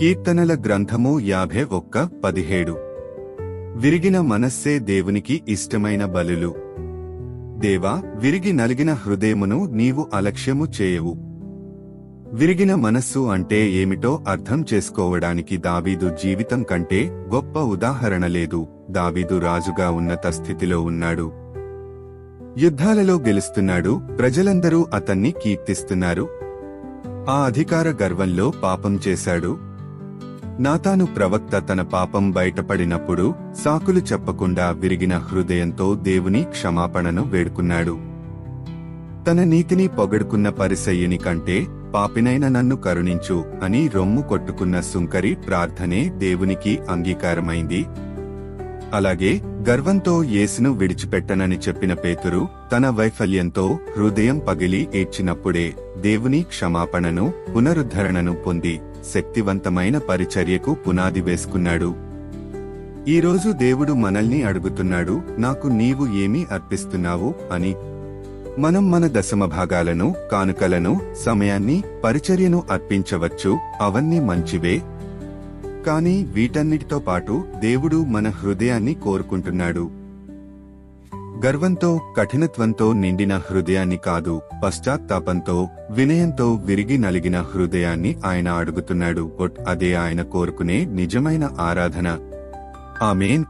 కీర్తనల గ్రంథము యాభై ఒక్క పదిహేడు. విరిగిన మనస్సే దేవునికి ఇష్టమైన బలులు. దేవా విరిగి నలిగిన హృదయమును నీవు అలక్ష్యము చేయవు. విరిగిన మనస్సు అంటే ఏమిటో అర్థం చేసుకోవడానికి దావీదు జీవితం కంటే గొప్ప ఉదాహరణ లేదు. దావీదు రాజుగా ఉన్నత స్థితిలో ఉన్నాడు. యుద్ధాలలో గెలుస్తున్నాడు. ప్రజలందరూ అతన్ని కీర్తిస్తున్నారు. ఆ అధికార గర్వంలో పాపం చేశాడు. నాతాను ప్రవక్త తన పాపం బయటపడినప్పుడు సాకులు చెప్పకుండా విరిగిన హృదయంతో దేవుని క్షమాపణను వేడుకున్నాడు. తన నీతిని పొగడుకున్న పరిసయ్యుని కంటే పాపినైన నన్ను కరుణించు అని రొమ్ము కొట్టుకున్న సుంకరి ప్రార్థనే దేవునికి అంగీకారమైంది. అలాగే గర్వంతో యేసును విడిచిపెట్టనని చెప్పిన పేతురు తన వైఫల్యంతో హృదయం పగిలి ఏడ్చినప్పుడే దేవుని క్షమాపణను పునరుద్ధరణను పొంది శక్తివంతమైన పరిచర్యకు పునాది వేసుకున్నాడు. ఈరోజు దేవుడు మనల్ని అడుగుతున్నాడు నాకు నీవు ఏమి అర్పిస్తున్నావు? అని. మనం మన దశమ భాగాలను కానుకలను సమయాన్ని పరిచర్యను అర్పించవచ్చు అవన్నీ మంచివే. కానీ వీటన్నిటితో పాటు దేవుడు మన హృదయాన్ని కోరుకుంటున్నాడు. గర్వంతో కఠినత్వంతో నిండిన హృదయాన్ని కాదు పశ్చాత్తాపంతో వినయంతో విరిగి నలిగిన హృదయాన్ని ఆయన అడుగుతున్నాడు. అదే ఆయన కోరుకునే నిజమైన ఆరాధన. ఆమెన్.